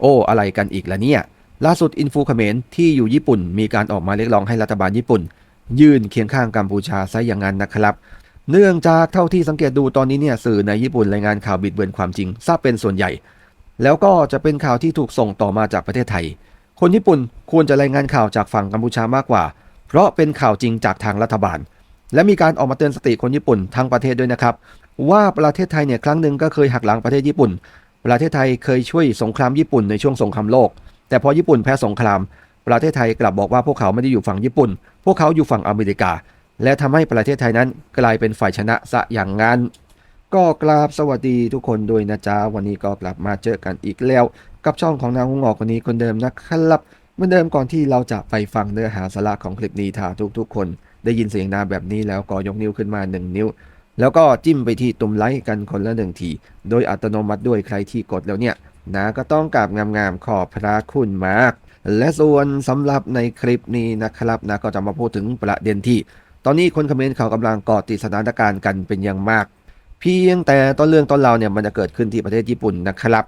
โอ้ อะไรกันอีกละเนี่ย ล่าสุดอินฟูเขมรที่อยู่ญี่ปุ่น มีการออกมาเรียกร้องให้รัฐบาลญี่ปุ่น ยื่นเคียงข้างกัมพูชาซะอย่างนั้นนะครับ เนื่องจากเท่าที่สังเกตดูตอนนี้เนี่ยสื่อในญี่ปุ่นรายงานข่าวบิดเบือนความจริงทราบเป็นส่วนใหญ่ แล้วก็จะเป็นข่าวที่ถูกส่งต่อมาจากประเทศไทย คนญี่ปุ่นควรจะรายงานข่าวจากฝั่งกัมพูชามากกว่า เพราะเป็นข่าวจริงจากทางรัฐบาล และมีการออกมาเตือนสติคนญี่ปุ่นทั้งประเทศด้วยนะครับว่าประเทศไทยเนี่ยครั้งหนึ่งก็เคยหักหลังประเทศญี่ปุ่น ประเทศไทยเคยช่วยสงครามญี่ปุ่นในช่วงสงครามโลก แต่พอญี่ปุ่นแพ้สงคราม ประเทศไทยกลับบอกว่าพวกเขาไม่ได้อยู่ฝั่งญี่ปุ่น พวกเขาอยู่ฝั่งอเมริกา และทำให้ประเทศไทยนั้นกลายเป็นฝ่ายชนะซะอย่างนั้น ก็กราบสวัสดีทุกคนด้วยนะจ๊ะวันนี้ก็กลับมาเจอกันอีกแล้ว กับช่องของนางหงอกคนนี้คนเดิมนะครับเหมือนเดิมก่อนที่เราจะไปฟังเนื้อหาสาระของคลิปนี้ถ้าทุกๆ คน ได้ยินเสียงนาแบบนี้แล้วก็ยกนิ้วขึ้นมา 1 นิ้ว แล้วก็จิ้มไปที่ตุ่มไลค์กันคนละหนึ่งที โดยอัตโนมัติด้วยใครที่กดแล้วเนี่ยนาก็ต้องกราบงามๆขอบพระคุณมาก และส่วนสำหรับในคลิปนี้นะครับนะก็จะมาพูดถึงประเด็นที่ ตอนนี้คนคอมเมนต์เขากำลังเกาะติดสถานการณ์กันเป็นอย่างมาก เพียงแต่ต้นเรื่องต้นราวเนี่ยมันจะเกิดขึ้นที่ประเทศญี่ปุ่นนะครับ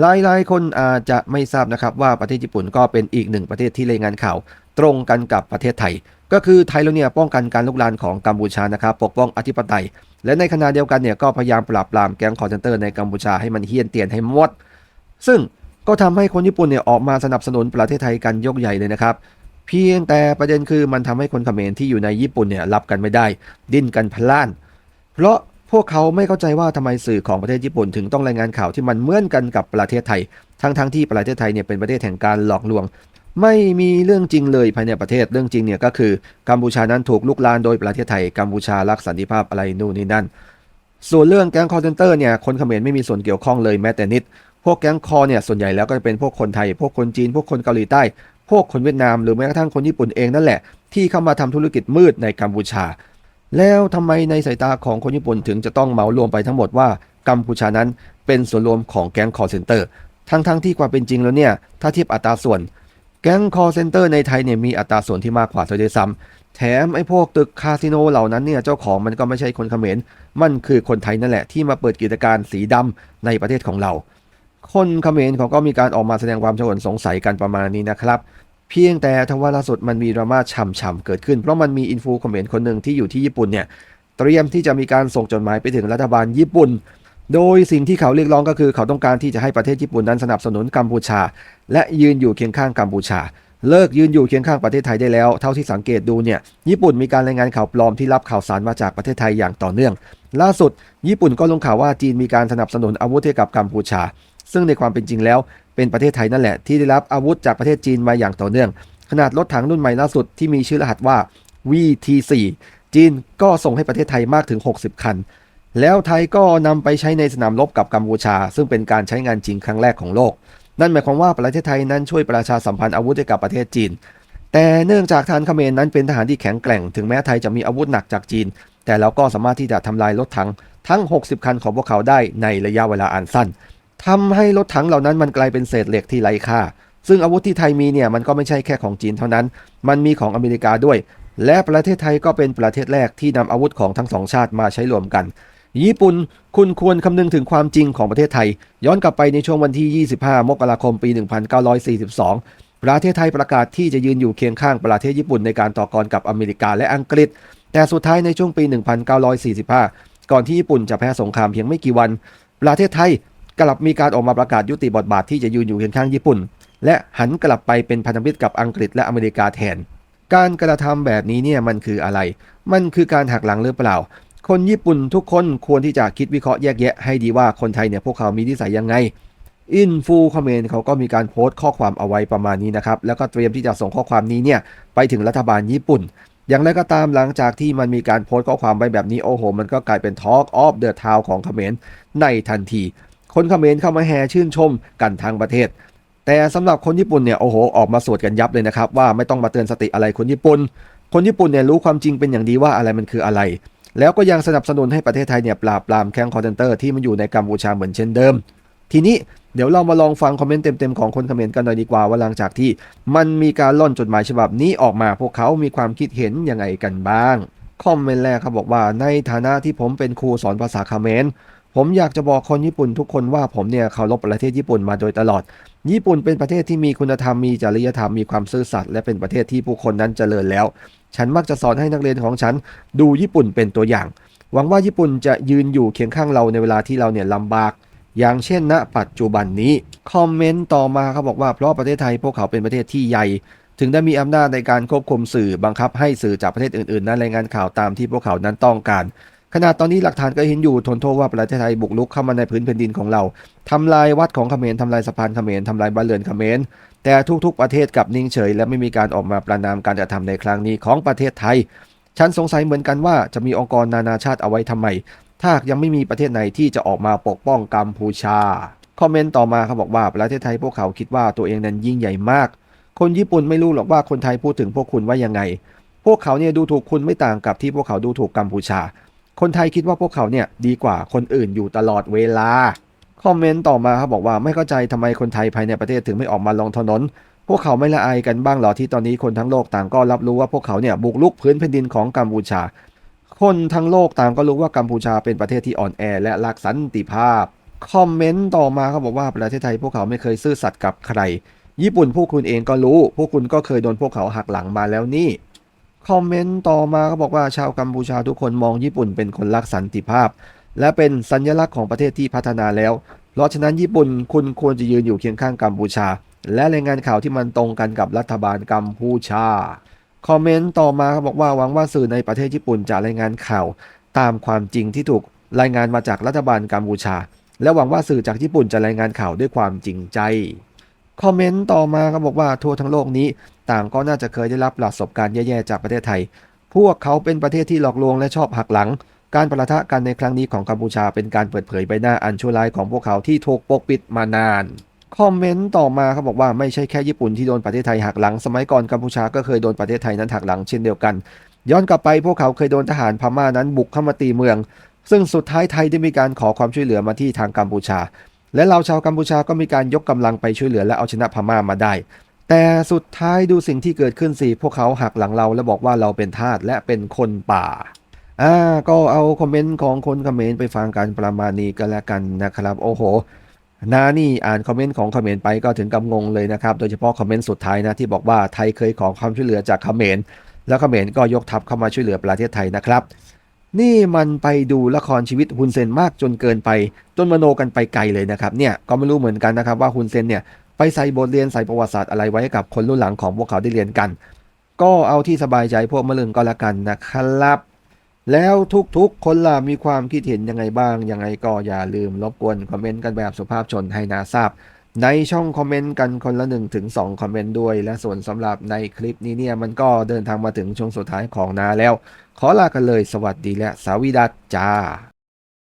หลายๆ คนอาจจะไม่ทราบนะครับว่าประเทศญี่ปุ่นก็เป็นอีกหนึ่งประเทศที่รายงานข่าว ตรงกันกับประเทศไทย ก็คือไทยเราเนี่ยป้องกันการลุกลานของกัมพูชานะครับปกป้องอธิปไตย และในขณะเดียวกันเนี่ยก็พยายามปราบปรามแก๊งคอร์เซนเตอร์ในกัมพูชาให้มันเฮี้ยนเตียนให้หมด ซึ่งก็ทำให้คนญี่ปุ่นเนี่ยออกมาสนับสนุนประเทศไทยกันยกใหญ่เลยนะครับเพียงแต่ประเด็นคือมันทำให้คนเขมรที่อยู่ในญี่ปุ่นเนี่ยรับกันไม่ได้ ดิ้นกันพล่าน เพราะ พวกเขาไม่เข้าใจว่าทำไมสื่อของประเทศญี่ปุ่นถึงต้องรายงานข่าวที่มันเหมือนกันกับประเทศไทย ทั้งๆทที่ประเทศไทยเนี่ยเป็นประเทศแห่งการหลอกลวง ไม่มีเรื่องจริงเลยภายในประเทศเรื่องจริงเนี่ยก็คือกัมพูชานั้นถูกลุกลานโดยประเทศไทยกัมพูชารักสันติภาพอะไรนู่นนี่นั่น ส่วนเรื่องแก๊งคอร์เซนเตอร์เนี่ยคนเขมรไม่มีส่วนเกี่ยวข้องเลยแม้แต่นิด พวกแก๊งคอเนี่ยส่วนใหญ่แล้วก็จะเป็นพวกคนไทย พวกคนจีน พวกคนเกาหลีใต้ พวกคนเวียดนามหรือแม้กระทั่งคนญี่ปุ่นเองนั่นแหละที่เข้ามาทำธุรกิจมืดในกัมพูชา แล้วทำไมในสายตาของคนญี่ปุ่นถึงจะต้องเหมารวมไปทั้งหมดว่ากัมพูชานั้นเป็นส่วนรวมของแก๊งคอร์เซนเตอร์ ทั้งๆทที่ความเป็นจริงแล้วเนี่ย ถ้าเทียบอัตราส่วน แก๊งคอร์เซนเตอร์ในไทยเนี่ยมีอัตราส่วนที่มากกว่าซะด้วยซ้ำแถมไอ้พวกตึกคาสิโนเหล่านั้นเนี่ยเจ้าของมันก็ไม่ใช่คนเขมร มันคือคนไทยนั่นแหละที่มาเปิดกิจการสีดำในประเทศของเรา คนเขมรเขาก็มีการออกมาแสดงความชงนสงสัยกันประมาณนี้นะครับ เพียงแต่ทว่าล่าสุดมันมีดราม่าฉ่ำๆเกิดขึ้น เพราะมันมีอินฟูคอมเขมรคนหนึ่งที่อยู่ที่ญี่ปุ่นเนี่ยเตรียมที่จะมีการส่งจดหมายไปถึงรัฐบาลญี่ปุ่น โดยสิ่งที่เขาเรียกร้องก็คือเขาต้องการที่จะให้ประเทศญี่ปุ่นนั้นสนับสนุนกัมพูชา และยืนอยู่เคียงข้างกัมพูชา เลิกยืนอยู่เคียงข้างประเทศไทยได้แล้ว เท่าที่สังเกตดูเนี่ยญี่ปุ่นมีการรายงานข่าวปลอมที่รับข่าวสารมาจากประเทศไทยอย่างต่อเนื่อง ล่าสุด ญี่ปุ่นก็ลงข่าวว่าจีนมีการสนับสนุนอาวุธให้กับกัมพูชา ซึ่งในความเป็นจริงแล้ว เป็นประเทศไทยนั่นแหละที่ได้รับอาวุธจากประเทศจีนมาอย่างต่อเนื่อง ขนาดรถถังรุ่นใหม่ล่าสุดที่มีชื่อรหัสว่า VT4 จีนก็ส่งให้ประเทศไทยมากถึง 60 คัน แล้วไทยก็นำไปใช้ในสนามรบกับกัมพูชา ซึ่งเป็นการใช้งานจริงครั้งแรกของโลก นั่นหมายความว่าประเทศไทยนั้นช่วยประชาสัมพันธ์อาวุธให้กับประเทศจีน แต่เนื่องจากทารเขมรนั้นเป็นทหารที่แข็งแกร่ง ถึงแม้ไทยจะมีอาวุธหนักจากจีน แต่เราก็สามารถที่จะทำลายรถถังทั้ง 60 คันของพวกเขาได้ในระยะเวลาอันสั้น ทำให้รถถังเหล่านั้นมันกลายเป็นเศษเหล็กที่ไร้ค่า ซึ่งอาวุธที่ไทยมีเนี่ยมันก็ไม่ใช่แค่ของจีนเท่านั้น มันมีของอเมริกาด้วย และประเทศไทยก็เป็นประเทศแรกที่นำอาวุธของทั้งสองชาติมาใช้รวมกัน ญี่ปุ่นคุณควรคำนึงถึงความจริงของประเทศไทย ย้อนกลับไปในช่วงวันที่ 25 มกราคม ปี 1942 ประเทศไทยประกาศที่จะยืนอยู่เคียงข้างประเทศญี่ปุ่นในการต่อกรกับอเมริกาและอังกฤษ แต่สุดท้ายในช่วงปี 1945 ก่อนที่ญี่ปุ่นจะแพ้สงครามเพียงไม่กี่วัน ประเทศไทย กลับมีการออกมาประกาศยุติบทบาทที่จะยืนอยู่เคียงข้างญี่ปุ่น และหันกลับไปเป็นพันธมิตรกับอังกฤษและอเมริกาแทน การกระทำแบบนี้เนี่ยมันคืออะไร มันคือการหักหลังหรือเปล่า คนญี่ปุ่นทุกคนควรที่จะคิดวิเคราะห์แยกแยะให้ดีว่าคนไทยเนี่ยพวกเขามีนิสัยยังไงอินฟูคอมเมนต์เขาก็มีการโพสต์ข้อความเอาไว้ประมาณนี้นะครับ แล้วก็เตรียมที่จะส่งข้อความนี้เนี่ยไปถึงรัฐบาลญี่ปุ่น อย่างไรก็ตามหลังจากที่มันมีการโพสต์ข้อความไว้แบบนี้โอ้โห มันก็กลายเป็น Talk of the Town ของคอมเขมรในทันที คนเขมรเข้ามาแห่ชื่นชมกันทั้งประเทศ แต่สำหรับคนญี่ปุ่นเนี่ยโอ้โหออกมาสวดกันยับเลยนะครับว่าไม่ต้องมาเตือนสติอะไรคนญี่ปุ่น คนญี่ปุ่นเนี่ยรู้ความจริงเป็นอย่างดีว่าอะไรมันคืออะไร แล้วก็ยังสนับสนุนให้ประเทศไทยเนี่ยปราบปรามแก๊งคอร์เซนเตอร์ที่มันอยู่ในกัมพูชาเหมือนเช่นเดิม ทีนี้เดี๋ยวเรามาลองฟังคอมเมนต์เต็มๆของคนเขมรกันหน่อยดีกว่าว่าหลังจากที่ มันมีการล่อนจดหมายฉบับนี้ออกมาพวกเขามีความคิดเห็นยังไงกันบ้างคอมเมนต์แรกเขาบอกว่าในฐานะที่ผมเป็นครูสอนภาษาเขมร ผมอยากจะบอกคนญี่ปุ่นทุกคนว่าผมเนี่ยเคารพประเทศญี่ปุ่นมาโดยตลอด ญี่ปุ่นเป็นประเทศที่มีคุณธรรมมีจริยธรรมมีความซื่อสัตย์และเป็นประเทศที่ผู้คนนั้นเจริญแล้ว ฉันมักจะสอนให้นักเรียนของฉันดูญี่ปุ่นเป็นตัวอย่าง หวังว่าญี่ปุ่นจะยืนอยู่เคียงข้างเราในเวลาที่เราเนี่ยลำบาก อย่างเช่นณ ปัจจุบันนี้ คอมเมนต์ต่อมาเขาบอกว่าเพราะประเทศไทยพวกเขาเป็นประเทศที่ใหญ่ถึงได้มีอำนาจในการควบคุมสื่อบังคับให้สื่อจากประเทศอื่นๆ นั้นรายงานข่าวตามที่พวกเขานั้นต้องการ ขณะตอนนี้หลักฐานก็เห็นอยู่ทนโทษว่าประเทศไทยบุกรุกเข้ามาในพื้นแผ่นดินของเราทำลายวัดของเขมรทำลายสะพานเขมรทำลายบ้านเรือนเขมรแต่ทุกๆประเทศกลับนิ่งเฉย และไม่มีการออกมาประนามการกระทำในครั้งนี้ของประเทศไทย ฉันสงสัยเหมือนกันว่าจะมีองค์กรนานาชาติเอาไว้ทำไม ถ้ายังไม่มีประเทศไหนที่จะออกมาปกป้องกัมพูชา คอมเมนต์ต่อมาเขาบอกว่าประเทศไทยพวกเขาคิดว่าตัวเองนั้นยิ่งใหญ่มาก คนญี่ปุ่นไม่รู้หรอกว่าคนไทยพูดถึงพวกคุณว่ายังไง พวกเขาเนี่ยดูถูกคุณไม่ต่างกับที่พวกเขาดูถูกกัมพูชา คนไทยคิดว่าพวกเขาเนี่ยดีกว่าคนอื่นอยู่ตลอดเวลา คอมเมนต์ต่อมาเขาบบอกว่าไม่เข้าใจทำไมคนไทยภายในประเทศถึงไม่ออกมาลงถนน พวกเขาไม่ละอายกันบ้างเหรอที่ตอนนี้คนทั้งโลกต่างก็รับรู้ว่าพวกเขาเนี่ยบุกรุกพื้นแผ่นดินของกัมพูชา คนทั้งโลกต่างก็รู้ว่ากัมพูชาเป็นประเทศที่อ่อนแอและรักสันติภาพ คอมเมนต์ต่อมาเขาบอกว่าประเทศไทยพวกเขาไม่เคยซื่อสัตย์กับใคร ญี่ปุ่นพวกคุณเองก็รู้ พวกคุณก็เคยโดนพวกเขาหักหลังมาแล้วนี่ คอมเมนต์ต่อมาเขาบอกว่าชาวกัมพูชาทุกคนมองญี่ปุ่นเป็นคนรักสันติภาพ และเป็นสัญลักษณ์ของประเทศที่พัฒนาแล้ว เพราะฉะนั้นญี่ปุ่นคุณควรจะยืนอยู่เคียงข้างกัมพูชา และรายงานข่าวที่มันตรงกันกับรัฐบาลกัมพูชา คอมเมนต์ต่อมาเขาบอกว่าหวังว่าสื่อในประเทศญี่ปุ่นจะรายงานข่าวตามความจริงที่ถูกรายงานมาจากรัฐบาลกัมพูชา และหวังว่าสื่อจากญี่ปุ่นจะรายงานข่าวด้วยความจริงใจ คอมเมนต์ต่อมาเขาบอกว่าทั่วทั้งโลกนี้ ต่างก็น่าจะเคยได้รับประสบการณ์แย่ๆจากประเทศไทย พวกเขาเป็นประเทศที่หลอกลวงและชอบหักหลัง การประทะกันในครั้งนี้ของกัมพูชาเป็นการเปิดเผยใบหน้าอันชั่วร้ายของพวกเขาที่ถูกปกปิดมานานคอมเมนต์ต่อมาเขาบอกว่าไม่ใช่แค่ญี่ปุ่นที่โดนประเทศไทยหักหลัง สมัยก่อนกัมพูชาก็เคยโดนประเทศไทยนั้นหักหลังเช่นเดียวกัน ย้อนกลับไปพวกเขาเคยโดนทหารพม่านั้นบุกเข้ามาตีเมือง ซึ่งสุดท้ายไทยได้มีการขอความช่วยเหลือมาที่ทางกัมพูชา และเราชาวกัมพูชาก็มีการยกกำลังไปช่วยเหลือและเอาชนะพม่ามาได้ แต่สุดท้ายดูสิ่งที่เกิดขึ้นสิ พวกเขาหักหลังเราและบอกว่าเราเป็นทาสและเป็นคนป่าอ่าก็เอาคอมเมนต์ของคนคอมเขมรไปฟังกันประมาณนี้ก็แล้วกันนะครับ โอ้โหนานี่อ่านคอมเมนต์ของคอมเขมรไปก็ถึงกับงงเลยนะครับ โดยเฉพาะคอมเมนต์สุดท้ายนะที่บอกว่าไทยเคยขอความช่วยเหลือจากคอมเขมรแล้วคอมเขมรก็ยกทัพเข้ามาช่วยเหลือประเทศไทยนะครับ นี่มันไปดูละครชีวิตฮุนเซนมากจนเกินไป จนมโนกันไปไกลเลยนะครับเนี่ยก็ไม่รู้เหมือนกันนะครับว่าฮุนเซนเนี่ย ไปใส่บทเรียนใส่ประวัติศาสตร์อะไรไว้กับคนรุ่นหลังของพวกเขาได้เรียนกัน ก็เอาที่สบายใจพวกมะลึงก็แล้วกันนะครับ แล้วทุกๆ คนล่ะมีความคิดเห็นยังไงบ้าง ยังไงก็อย่าลืมรบกวนคอมเมนต์กันแบบสุภาพชนให้นาทราบ ในช่องคอมเมนต์กันคนละ1ถึง2คอมเมนต์ด้วย และส่วนสำหรับในคลิปนี้เนี่ยมันก็เดินทางมาถึงช่วงสุดท้ายของนาแล้ว ขอลากันเลย สวัสดีและสวีดัสจ้า